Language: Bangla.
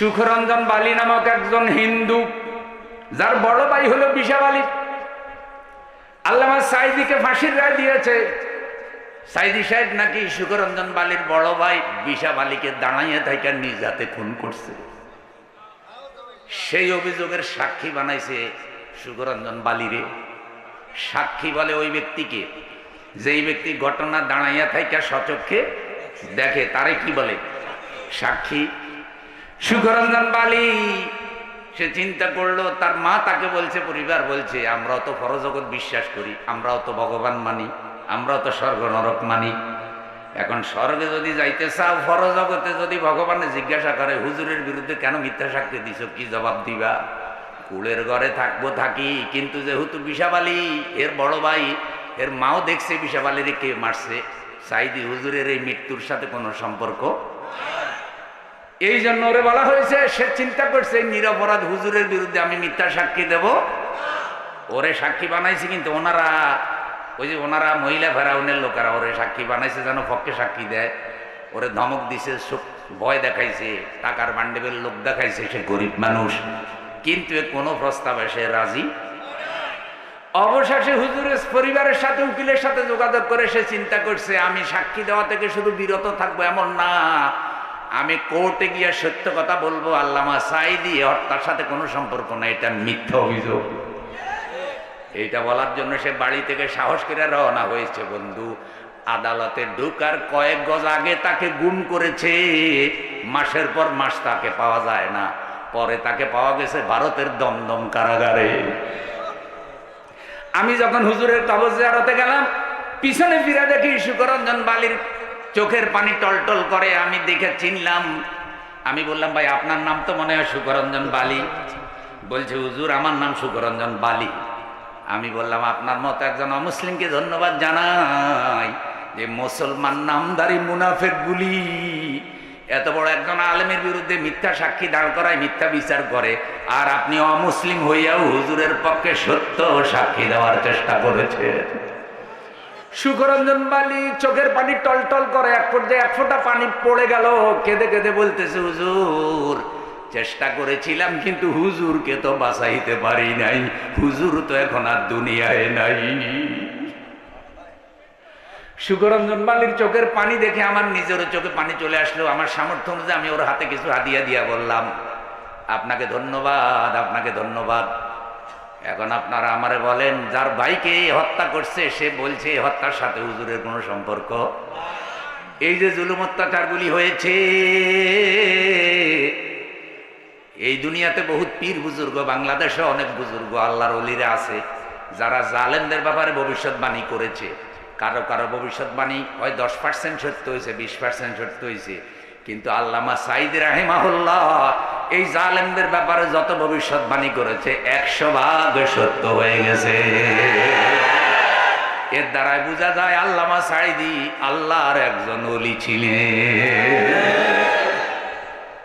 সুখরঞ্জন বালি নামক একজন হিন্দু, যার বড় ভাই হলো বিশাল আলী। আল্লামা সাইদিকে ফাঁসির রায় দিয়েছে। সাইদি সাহেব নাকি সুখরঞ্জন বালির বড় ভাই বিশাল আলীকে দাঁড়াইয়ে থেকে নিজ হাতে খুন করছে। সেই অভিযোগের সাক্ষী বানাইছে সুখরঞ্জন বালিরে। সাক্ষী বলে ওই ব্যক্তিকে, যেই ব্যক্তি ঘটনা দাঁড়াইয়া থাইকা সচক্ষে দেখে, তারে কি বলে? সাক্ষী সুখরঞ্জন বালি, সে চিন্তা করল, তার মা তাকে বলছে, পরিবার বলছে, আমরাও তো ফরজগৎ বিশ্বাস করি, আমরাও তো ভগবান মানি, আমরাও তো স্বর্গ নরক মানি। এখন স্বর্গে যদি যাইতে চাও ফরজগতে যদি ভগবানে জিজ্ঞাসা করে, হুজুরের বিরুদ্ধে কেন মিথ্যা সাক্ষী দিছ, কি জবাব দিবা? কুলের ঘরে থাকব থাকি, কিন্তু যেহেতু বিষাবালি, এর বড় ভাই, এর মাও দেখছে বিষাবালিরে কে মারছে। সাইদি, হুজুরের এই মৃত্যুর সাথে কোনো সম্পর্ক এই জন্য ওরে বলা হয়েছে, সে চিন্তা করছে নিরপরাধ হুজুরের বিরুদ্ধে আমি মিথ্যা সাক্ষী দেব। ওরে সাক্ষী বানাইছে কিন্তু ওনারা, ওই যে ওনারা মহিলা ফেরাউনের লোকেরা ওরে সাক্ষী বানাইছে যেন পক্ষে সাক্ষী দেয়। ওরে ধমক দিছে ভয় দেখাইছে, টাকার বান্ডেবের লোক দেখাইছে, সে গরিব মানুষ। কিন্তু কোনো প্রস্তাবে সে রাজি অবশেষে হুজুরের পরিবারের সাথে, উকিলের সাথে যোগাযোগ করে সে চিন্তা করছে, আমি সাক্ষী দেওয়া থেকে শুধু বিরত থাকব এমন না। আমি কোর্টে গিয়ে সত্য কথা বলব, আল্লামা সাইদি হত্যার সাথে কোনো সম্পর্ক নাই, এটা মিথ্যা অভিযোগ। এইটা বলার জন্য সে বাড়ি থেকে সাহস করে রওনা হয়েছে, বন্ধু। আদালতে ঢুকার কয়েক গজ আগে তাকে গুম করেছে, মাসের পর মাস তাকে পাওয়া যায় না। পরে তাকে পাওয়া গেছে ভারতের দমদম কারাগারে। আমি যখন হুজুরের কবজ জিয়ারতে গেলাম, পিছনে ফিরে দেখি সুকরঞ্জন বালির চোখের পানি টলটল করে, আমি দেখে চিনলাম। আমি বললাম, ভাই, আপনার নাম তো মনে হয় সুকরঞ্জন বালি। বলছে, হুজুর, আমার নাম সুকরঞ্জন বালি। আমি বললাম, আপনার মতো একজন অমুসলিমকে ধন্যবাদ জানাই যে মুসলমান নামদারি মুনাফেক গুলি এত বড় একজন আলেমের বিরুদ্ধে মিথ্যা সাক্ষী দাঁড় করায়, মিথ্যা বিচার করে, আর আপনি অমুসলিম হইয়াও হুজুরের পক্ষে সত্য সাক্ষী দেওয়ার চেষ্টা করেছে সুকরঞ্জন বালি চোখের পানি টলটল করে, এক পর্যায়ে এক ফোঁটা পানি পড়ে গেল। কেঁদে কেঁদে বলতেছে, হুজুর, চেষ্টা করেছিলাম কিন্তু হুজুরকে তো বাঁচাইতে পারি নাই। হুজুর তো এখন আর দুনিয়ায় নাই। সুকরঞ্জন বালির চোখের পানি দেখে আমার নিজের চোখে পানি চলে আসলো। আমার সামর্থ্য অনুযায়ী আমি ওর হাতে কিছু হাদিয়া দিয়া বললাম, আপনাকে ধন্যবাদ আপনাকে ধন্যবাদ। এখন আপনারা আমারে বলেন, যার ভাইকে হত্যা করছে, সে বলছে হত্যার সাথে হুজুরের কোনো সম্পর্ক? এই যে জুলুম অত্যাচারগুলি হয়েছে, এই দুনিয়াতে বহুত পীর বুজুর্গ, বাংলাদেশে অনেক বুজুর্গ, আল্লাহর অলিরা আছে, যারা জালেমদের ব্যাপারে ভবিষ্যৎবাণী করেছে। কারও কারও ভবিষ্যৎবাণী হয় দশ পার্সেন্ট সত্য হয়েছে বিশ পার্সেন্ট সত্য হয়েছে কিন্তু আল্লামা সাইদ রাহিমাহুল্লাহ এই জালেমদের ব্যাপারে যত ভবিষ্যৎবাণী করেছে, একশো ভাগ সত্য হয়ে গেছে। এর দ্বারাই বোঝা যায়, আল্লামা সাইদি আল্লাহর একজন অলি ছিলেন।